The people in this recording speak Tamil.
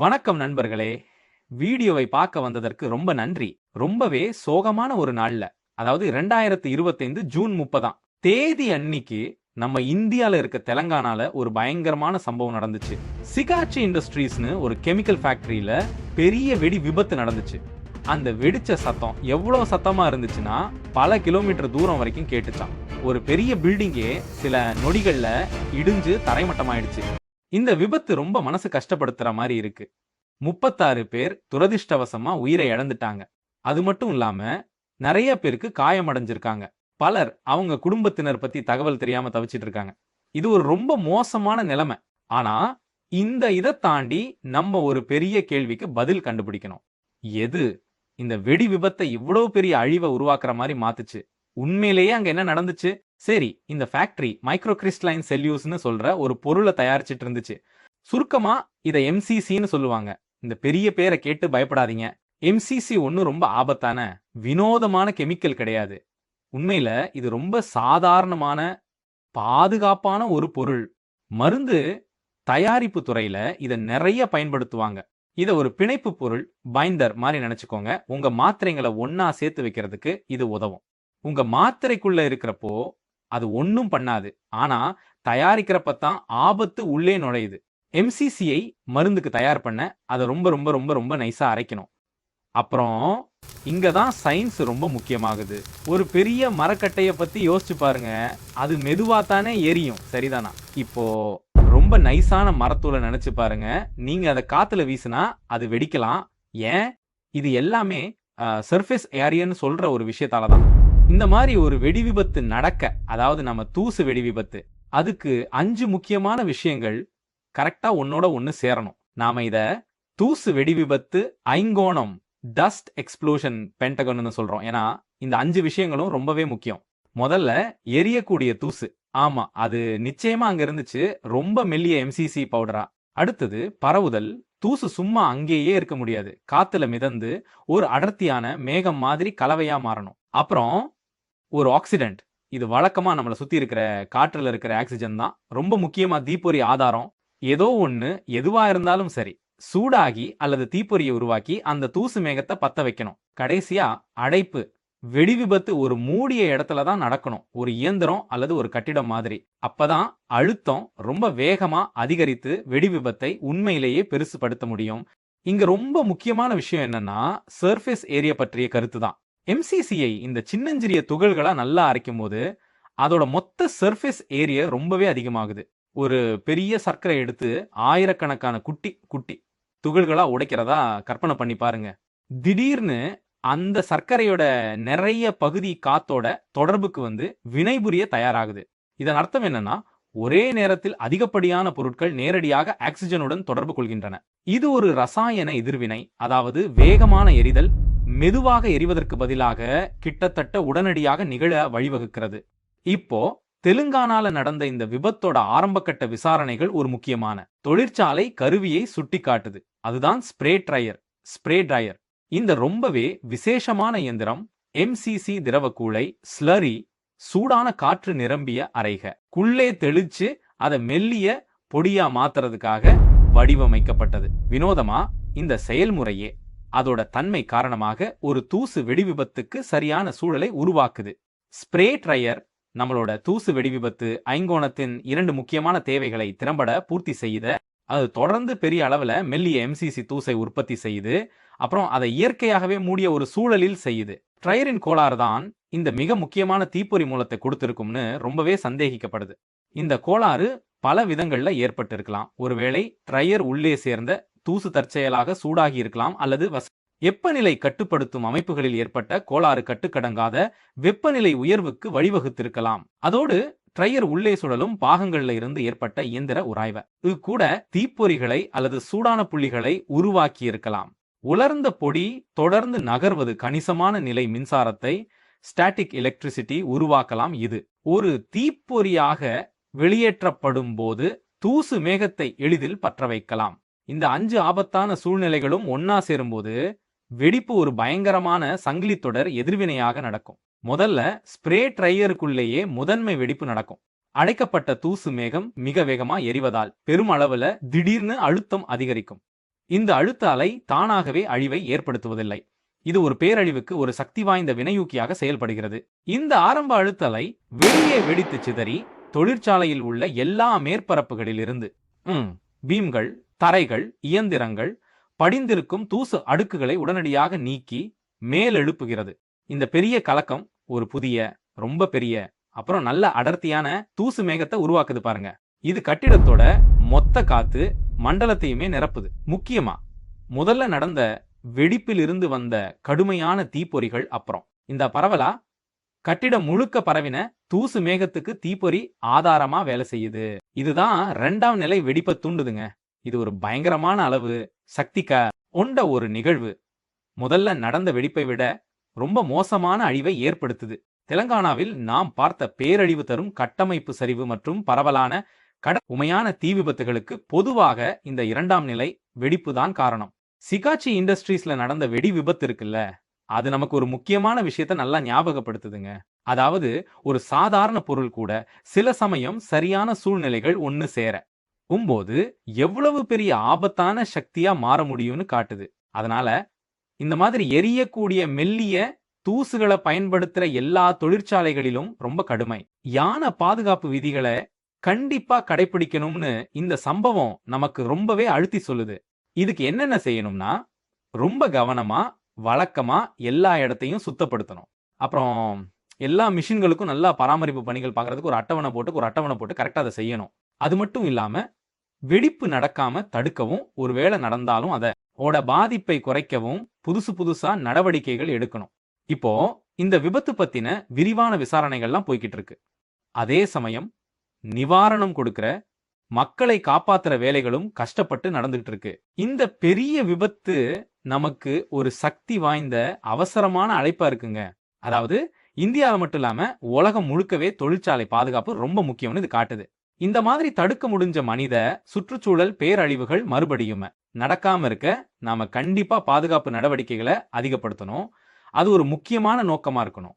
வணக்கம் நண்பர்களே. வீடியோவை பார்க்க வந்ததற்கு ரொம்ப நன்றி. ரொம்பவே சோகமான ஒரு நாள்ல. அதாவது ரெண்டாயிரத்தி இருபத்தைந்து ஜூன் முப்பதாம். தேதி அன்னைக்கு நம்ம இந்தியால இருக்க தெலங்கானால ஒரு பயங்கரமான சம்பவம் நடந்துச்சு. சிகாச்சி இண்டஸ்ட்ரீஸ்னு ஒரு கெமிக்கல் ஃபேக்டரியில பெரிய வெடி விபத்து நடந்துச்சு. அந்த வெடிச்ச சத்தம் எவ்வளவு சத்தமா இருந்துச்சுன்னா பல கிலோமீட்டர் தூரம் வரைக்கும் கேட்டுச்சான் ஒரு பெரிய பில்டிங்கே சில நொடிகள்ல இடிஞ்சு தரைமட்டமாயிடுச்சு. இந்த விபத்து ரொம்ப மனசு கஷ்டப்படுத்துற மாதிரி இருக்கு. முப்பத்தாறு பேர் துரதிர்ஷ்டவசமா உயிரை இழந்துட்டாங்க. அது மட்டும் இல்லாம நிறைய பேருக்கு காயமடைஞ்சிருக்காங்க. பலர் அவங்க குடும்பத்தினர் பத்தி தகவல் தெரியாம தவிச்சிட்டு இருக்காங்க இது ஒரு ரொம்ப மோசமான நிலைமை. ஆனா இந்த இதை தாண்டி நம்ம ஒரு பெரிய கேள்விக்கு பதில் கண்டுபிடிக்கணும். எது? இந்த வெடி விபத்தை இவ்வளவு பெரிய அழிவை உருவாக்குற மாதிரி மாத்துச்சு. உண்மையிலேயே அங்க என்ன நடந்துச்சு? சரி இந்த ஃபேக்டரி மைக்ரோ கிறிஸ்டலைன் செல்யூஸ்னு சொல்ற ஒரு பொருளை தயாரிச்சிட்டு இருந்துச்சு. சுருக்கமா இதை எம்சிசின்னு சொல்லுவாங்க. இந்த பெரிய பேரை கேட்டு பயப்படாதீங்க. எம்சிசி ஒன்றும் ரொம்ப ஆபத்தான வினோதமான கெமிக்கல் கிடையாது. உண்மையில இது ரொம்ப சாதாரணமான பாதுகாப்பான ஒரு பொருள். மருந்து தயாரிப்பு துறையில இதை நிறைய பயன்படுத்துவாங்க. இதை ஒரு பிணைப்பு பொருள் பைண்டர் மாதிரி நினைச்சுக்கோங்க. உங்க மாத்திரைங்களை ஒன்னா சேர்த்து வைக்கிறதுக்கு இது உதவும். உங்க மாத்திரைக்குள்ள இருக்கிறப்போ அது ஒன்றும் பண்ணாது. ஆனா தயாரிக்கிறப்ப தான் ஆபத்து உள்ளே நுழையுது. எம்சிசியை மருந்துக்கு தயார் பண்ண அதை ரொம்ப ரொம்ப ரொம்ப ரொம்ப நைஸா அரைக்கணும். அப்புறம் இங்க தான் சயின்ஸ் ரொம்ப முக்கியமாகுது. ஒரு பெரிய மரக்கட்டையை பத்தி யோசிச்சு பாருங்க. அது மெதுவா தானே எரியும். சரிதானா? இப்போ ரொம்ப நைஸான மரத்தூளை நினைச்சு பாருங்க. நீங்க அதை காத்துல வீசினா அது வெடிக்கலாம். ஏன்? இது எல்லாமே சர்ஃபேஸ் ஏரியன்னு சொல்ற ஒரு விஷயத்தால தான் இந்த மாதிரி ஒரு வெடி விபத்து நடக்க அதாவது நம்ம தூசு வெடி விபத்து அதுக்கு அஞ்சு முக்கியமான விஷயங்கள் கரெக்டா ஒன்னோட ஒன்னு சேரணும். நாம இத தூசு வெடி விபத்து ஐங்கோணம் டஸ்ட் எக்ஸ்ப்ளோஷன் பென்டகன்னு சொல்றோம். ஏன்னா இந்த அஞ்சு விஷயங்களும் ரொம்பவே முக்கியம். முதல்ல எரியக்கூடிய தூசு. ஆமா அது நிச்சயமா அங்க இருந்துச்சு. ரொம்ப மெல்லிய எம்சிசி பவுடரா அடுத்தது பரவுதல். தூசு சும்மா அங்கேயே இருக்க முடியாது. காத்துல மிதந்து ஒரு அடர்த்தியான மேகம் மாதிரி கலவையா மாறணும். அப்புறம் ஒரு ஆக்சிடென்ட். இது வழக்கமா நம்மளை சுத்தி இருக்கிற காற்றுல இருக்கிற ஆக்சிஜன் தான். ரொம்ப முக்கியமா தீப்பொறி ஆதாரம். ஏதோ ஒன்று எதுவா இருந்தாலும் சரி சூடாகி அல்லது தீப்பொறியை உருவாக்கி அந்த தூசு மேகத்தை பத்த வைக்கணும். கடைசியா அடைப்பு வெடி விபத்து ஒரு மூடிய இடத்துல தான் நடக்கணும். ஒரு இயந்திரம் அல்லது ஒரு கட்டிடம் மாதிரி. அப்பதான் அழுத்தம் ரொம்ப வேகமா அதிகரித்து வெடி விபத்தை உண்மையிலேயே பெருசுபடுத்த முடியும். இங்க ரொம்ப முக்கியமான விஷயம் என்னன்னா சர்ஃபேஸ் ஏரியா பற்றிய கருத்து தான். எம்சிசிஐ இந்த சின்னஞ்சிறிய துகள்களா நல்லா அரைக்கும் போது அதோட மொத்த சர்ஃபேஸ் ஏரியா ரொம்பவே அதிகமாகுது. ஒரு பெரிய சர்க்கரை எடுத்து ஆயிரக்கணக்கான குட்டி குட்டி துகள்களா உடைக்கிறதா கற்பனை பண்ணி பாருங்க. திடீர்னு அந்த சர்க்கரையோட நிறைய பகுதி காத்தோட தொடர்புக்கு வந்து வினைபுரிய தயாராகுது. இதன் அர்த்தம் என்னன்னா ஒரே நேரத்தில் அதிகப்படியான பொருட்கள் நேரடியாக ஆக்சிஜனுடன் தொடர்பு கொள்கின்றன. இது ஒரு ரசாயன எதிர்வினை அதாவது வேகமான எரிதல் மெதுவாக எரிவதற்கு பதிலாக கிட்டத்தட்ட உடனடியாக நிகழ வழிவகுக்கிறது. இப்போ தெலுங்கானால நடந்த இந்த விபத்தோட ஆரம்பகட்ட விசாரணைகள் ஒரு முக்கியமான. தொழிற்சாலை கருவியை சுட்டி காட்டுது அதுதான் ஸ்ப்ரே ட்ரையர். Spray dryer. இந்த ரொம்பவே விசேஷமான இயந்திரம். எம்சிசி திரவக்கூளை ஸ்லரி சூடான காற்று நிரம்பிய அறைக. குள்ளே தெளிச்சு அதை மெல்லிய பொடியா மாத்துறதுக்காக வடிவமைக்கப்பட்டது. வினோதமா இந்த செயல்முறையே. அதோட தன்மை காரணமாக ஒரு தூசு வெடி விபத்துக்கு சரியான சூழலை உருவாக்குது. ஸ்ப்ரே ட்ரையர் நம்மளோட தூசு வெடி விபத்து ஐங்கோணத்தின் இரண்டு முக்கியமான தேவைகளை திறம்பட பூர்த்தி செய்த அது தொடர்ந்து பெரிய அளவுல மெல்லிய எம்சிசி தூசை உற்பத்தி செய்யுது அப்புறம் அதை இயற்கையாகவே மூடிய ஒரு சூழலில் செய்யுது. ட்ரையரின் கோளாறு தான் இந்த மிக முக்கியமான தீப்பொறி மூலத்தை கொடுத்திருக்கும்னு ரொம்பவே சந்தேகிக்கப்படுது. இந்த கோளாறு பல விதங்கள்ல ஏற்பட்டிருக்கலாம். ஒருவேளை ட்ரையர் உள்ளே சேர்ந்த தூசு தற்செயலாக சூடாகி இருக்கலாம் அல்லது வெப்பநிலை கட்டுப்படுத்தும் அமைப்புகளில் ஏற்பட்ட கோளாறு கட்டுக்கடங்காத வெப்பநிலை உயர்வுக்கு வழிவகுத்திருக்கலாம். அதோடு ட்ரையர் உள்ளே சுழலும் பாகங்கள்ல இருந்து ஏற்பட்ட இயந்திர உராய்வு. இது கூட தீப்பொறிகளை அல்லது சூடான புள்ளிகளை உருவாக்கி இருக்கலாம் உலர்ந்த பொடி தொடர்ந்து நகர்வது கணிசமான நிலை மின்சாரத்தை ஸ்டாட்டிக் எலக்ட்ரிசிட்டி உருவாக்கலாம் இது. ஒரு தீப்பொறியாக வெளியேற்றப்படும் போது தூசு மேகத்தை எளிதில் பற்ற வைக்கலாம். இந்த அஞ்சு ஆபத்தான சூழ்நிலைகளும் ஒன்னா சேரும்போது வெடிப்பு ஒரு பயங்கரமான சங்கிலி தொடர் எதிர்வினையாக நடக்கும். முதல்ல ஸ்ப்ரே ட்ரையருக்குள்ளேயே முதன்மை வெடிப்பு நடக்கும். அடைக்கப்பட்ட தூசு மேகம் மிக வேகமா எரிவதால் பெருமளவுல திடீர்னு அழுத்தம் அதிகரிக்கும். இந்த அழுத்த அலை தானாகவே அழிவை ஏற்படுத்துவதில்லை. இது ஒரு பேரழிவுக்கு ஒரு சக்தி வாய்ந்த வினையூக்கியாக செயல்படுகிறது. இந்த ஆரம்ப அழுத்த அலை வெளியே வெடித்து சிதறி தொழிற்சாலையில் உள்ள எல்லா மேற்பரப்புகளில் இருந்து பீம்கள் தரைகள் இயந்திரங்கள் படிந்திருக்கும் தூசு அடுக்குகளை உடனடியாக நீக்கி மேலெழுப்புகிறது. இந்த பெரிய கலக்கம் ஒரு புதிய ரொம்ப பெரிய அப்புறம் நல்ல அடர்த்தியான தூசு மேகத்தை உருவாக்குது பாருங்க. இது கட்டிடத்தோட மொத்த காத்து மண்டலத்தையுமே நிரப்புது. முக்கியமா முதல்ல நடந்த வெடிப்பில் இருந்து வந்த கடுமையான தீப்பொறிகள் அப்புறம். இந்த பரவலா கட்டிடம் முழுக்க பரவின தூசு மேகத்துக்கு தீப்பொறி ஆதாரமா வேலை செய்யுது. இதுதான் ரெண்டாம் நிலை வெடிப்பை தூண்டுதுங்க. இது ஒரு பயங்கரமான அளவு சக்திக்க கொண்ட ஒரு நிகழ்வு. முதல்ல நடந்த வெடிப்பை விட ரொம்ப மோசமான அழிவை ஏற்படுத்துது. தெலங்கானாவில் நாம் பார்த்த பேரழிவு தரும் கட்டமைப்பு சரிவு மற்றும் பரவலான கட உமையான தீ விபத்துகளுக்கு பொதுவாக இந்த இரண்டாம் நிலை வெடிப்பு தான் காரணம். சிகாச்சி இண்டஸ்ட்ரீஸ்ல நடந்த வெடி விபத்து இருக்குல்ல அது நமக்கு ஒரு முக்கியமான விஷயத்த நல்லா ஞாபகப்படுத்துதுங்க. அதாவது ஒரு சாதாரண பொருள் கூட சில சமயம் சரியான சூழ்நிலைகள் ஒன்னு சேர உம்போது எவ்வளவு பெரிய ஆபத்தான சக்தியா மாற முடியும்னு காட்டுது. அதனால இந்த மாதிரி எரியக்கூடிய மெல்லிய தூசுகளை பயன்படுத்துற எல்லா தொழிற்சாலைகளிலும் ரொம்ப கடுமை. யானை பாதுகாப்பு விதிகளை கண்டிப்பா கடைபிடிக்கணும்னு இந்த சம்பவம் நமக்கு ரொம்பவே அழுத்தி சொல்லுது. இதுக்கு என்னென்ன செய்யணும்னா ரொம்ப கவனமா வழக்கமா எல்லா இடத்தையும் சுத்தப்படுத்தணும். அப்புறம் எல்லா மிஷின்களுக்கும் நல்லா பராமரிப்பு பணிகள் பார்க்கறதுக்கு ஒரு அட்டவணை போட்டு ஒரு அட்டவணை போட்டு கரெக்டா அதை செய்யணும். அது மட்டும் இல்லாம வெடிப்பு நடக்காம தடுக்கவும் ஒருவேளை நடந்தாலும் அதை ஓட பாதிப்பை குறைக்கவும் புதுசு புதுசா நடவடிக்கைகள் எடுக்கணும். இப்போ இந்த விபத்து பத்தின விரிவான விசாரணைகள்லாம் போய்கிட்டு இருக்கு அதே சமயம் நிவாரணம் கொடுக்கிற மக்களை காப்பாத்துற வேலைகளும் கஷ்டப்பட்டு நடந்துகிட்டு இருக்கு இந்த பெரிய விபத்து நமக்கு ஒரு சக்தி வாய்ந்த அவசரமான அழைப்பா இருக்குங்க. அதாவது இந்தியாவில் மட்டும் இல்லாம உலகம் முழுக்கவே தொழிற்சாலை பாதுகாப்பு ரொம்ப முக்கியம்னு இது காட்டுது. இந்த மாதிரி தடுக்க முடிஞ்ச மனித சுற்றுச்சூழல் பேரழிவுகள் மறுபடியும் நடக்காம இருக்க நாம கண்டிப்பா பாதுகாப்பு நடவடிக்கைகளை அதிகப்படுத்தணும். அது ஒரு முக்கியமான நோக்கமா இருக்கணும்.